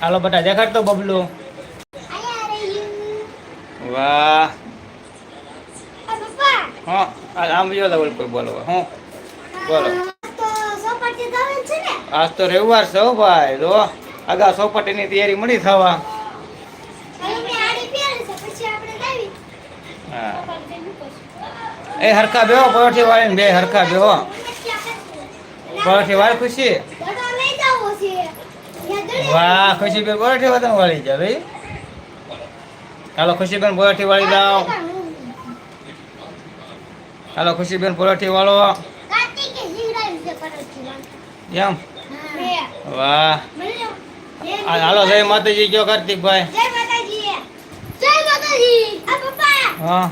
હાલો બટા દેખાડતો તો બબલું. વાહ. આ હા આમ જો લેવલ કોઈ બોલો. હું? બોલો. તો સોપાટી જવાનું છે ને? આજ તો રવિવાર છે હો ભાઈ. જો આગા સોપાટીની તૈયારી મળી થવા. હવે મેં આડી પહેરી છે પછી આપણે જાવી હા. સોપાટી જઈને મૂકશું. એ હરખા બેહો પરોઠી વાળી બે હરખા બેહો? પરોઠી વાળ ખુશી? વાહ ખુશીબેન બોરાઠી વાત વાળી જા ભાઈ. હાલો ખુશી બેન વાળી જાઓ હાલો ખુશીબેન બોરાઠી વાળો. એમ? વાહ. હાલો જય માતાજી કયો કાર્તિકભાઈ. હા.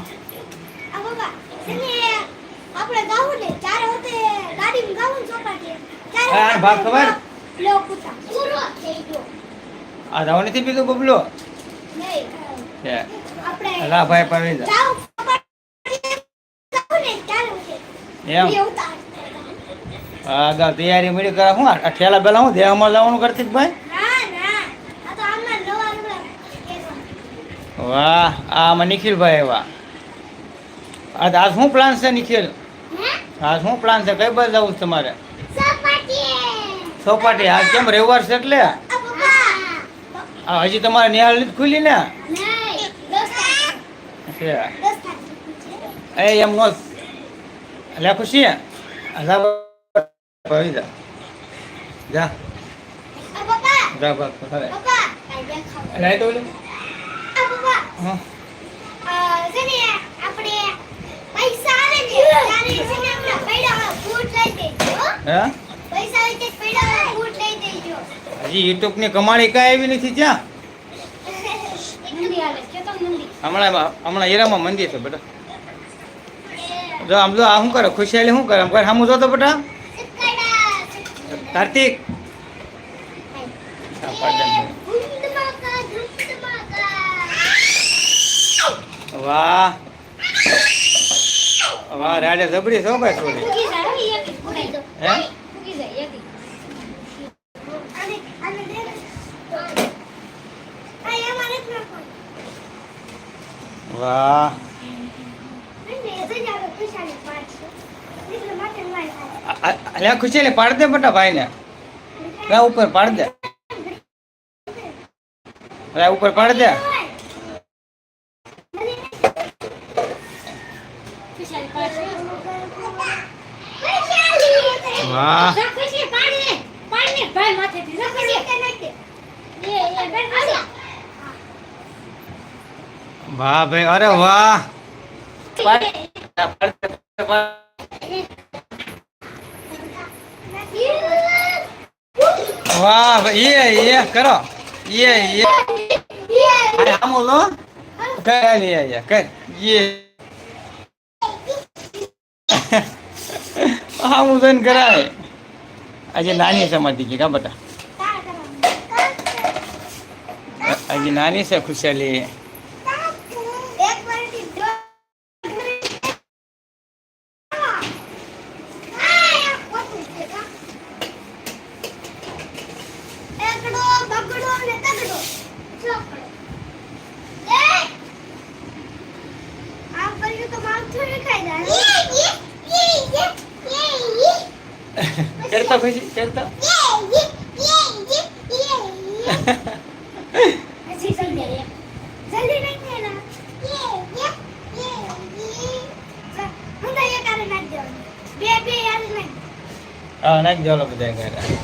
આપણે ગાવું ને ચારે હોતે ગાડીમાં ગાવું ચોપાટી ચારે ભાગ ખબર? લો કુતા આ દવા નથી પીધું બબલો? લા ભાઈ પાડી એમ? આગળ તૈયારી મળી કરે હું આ ઠેલા બેલા હું દેહમાં લાવવાનું કરતી ભાઈ? વાહ આમાં નિખિલભાઈ વાહ આ શું પ્લાન છે નિખિલ? આ શું પ્લાન છે? કઈ બાજુ જવું તમારે? ચોપાટી આ કેમ રવિવાર છે એટલે? હજી તમારે નિહાળ નથી ખુલી ને? એ એમ નો એટલે ખુશી આ જા જા. જા. ભાગ હવે લાઈટ ઓલી હા. આપણે પૈસા આવે ને ત્યારે છે ને આપણે પૈડા બૂટ લઈ દેજો હો. હે પૈસા હોય તે પૈડા બૂટ લઈ દેજો હજી યુટ્યુબની કમાણી કાંઈ આવી નથી ત્યાં? હમણાં હમણાં હીરામાં મંદિર છે બેટા. જો આમ જો આ શું કરે? ખુશિયાલી શું કરે? આમ કરે સામું જોતો બેટા? કાર્તિક. વાહ. વાહ રાડે જબરી છો ભાઈ જાય હો, એક એક ફૂગાઈ દો હે? ફૂગી જાય એક એક આને આને દે ને. આ એમાં નથી નાખવાનું. વાહ એ ખુશાલી પાડ અલ્યા દે મોટા ભાઈને ત્યાં ઉપર પાડ દે અલ્યા ઉપર પાડ દે વાહ પાડ. પાડ ભાઈ. વાહ ભાઈ, અરે વાહ. વાહ ભાઈ એ એ કરો. એ એ અરે આમો લો કર એ એ કર એ આમું જોઈને કરાય. આજે નાની સમાધિ કે કા બટા. આજે નાની છે ખુશાલી એક વારથી દો એકડો બગડો ને તગડો ચોકડો એ આમ કર્યું તો માથું ખાઈ જાય કરતા ખુશી કરતા નાખ. જા. હા નાખ દો બધા ઘરે હો.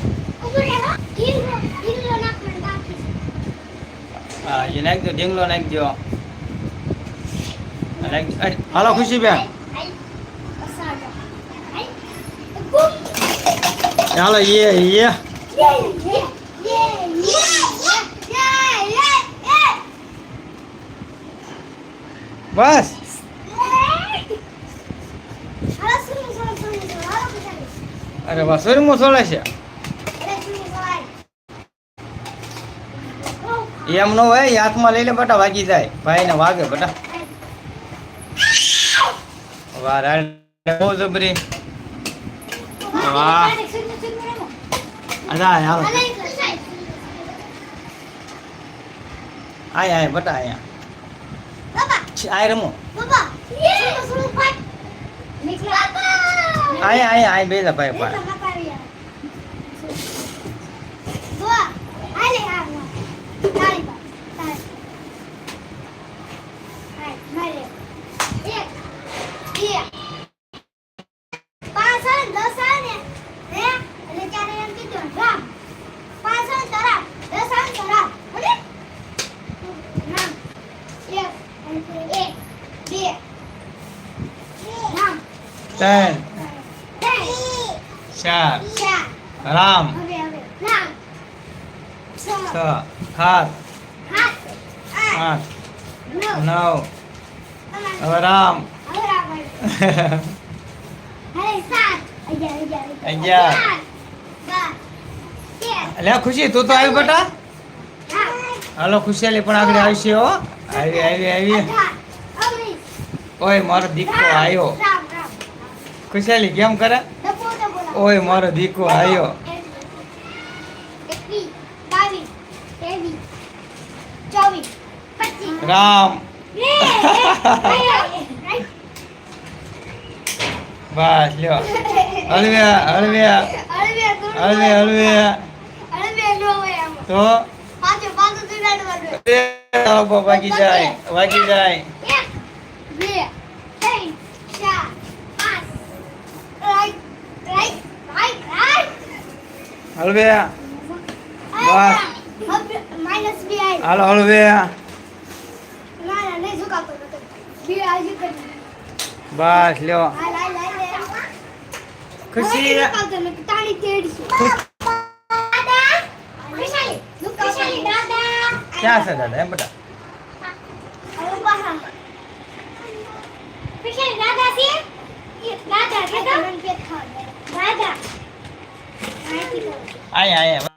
ઢીંગલો, ઢીંગલો નાખવાનો બાકી છે. હા એ નાખ ઢીંગલો નાખ દો નાખ અરે, હાલો ખુશી બેન આઈ. પસાડો. આઈ. ગુમ. ચાલો યે, યે. બસ. અરે વાહ સોરીમાં સોળે છે અરે, સુનો, સવાય. ઓ, એમ નો હોય હાથમાં લઈ લે બટા વાગી જાય ભાઈ ને વાગે બટા વારાણ બહુ જબરી. વાહ. અલા હાલો આય આય બટા આયા. આય રમો. આય આય આય ભાઈ ભાઈ ત્રણ ચાર રામ છ સાત આઠ નવ રામ અગિયાર લે ખુશી તું તો આવ્યું બેટા? હાલો ખુશિયાલી પણ આગળ આવશે હો. આવી આવી આવી. ઓય મારો દીકરો આવ્યો. ખુશાલી કેમ કરે? ઓય મારો દીકો આવ્યો રામ. બસ લ્યો. હળવ્યા હળવ્યા હળવ્યા હળવ્યા તો? વાગી જાય વાગી જાય. હલવે બસ હાલો હલવે બસ લ્યો. ખુશી. ક્યાં છે દાદા? દાદા દાદા દાદા. આય આય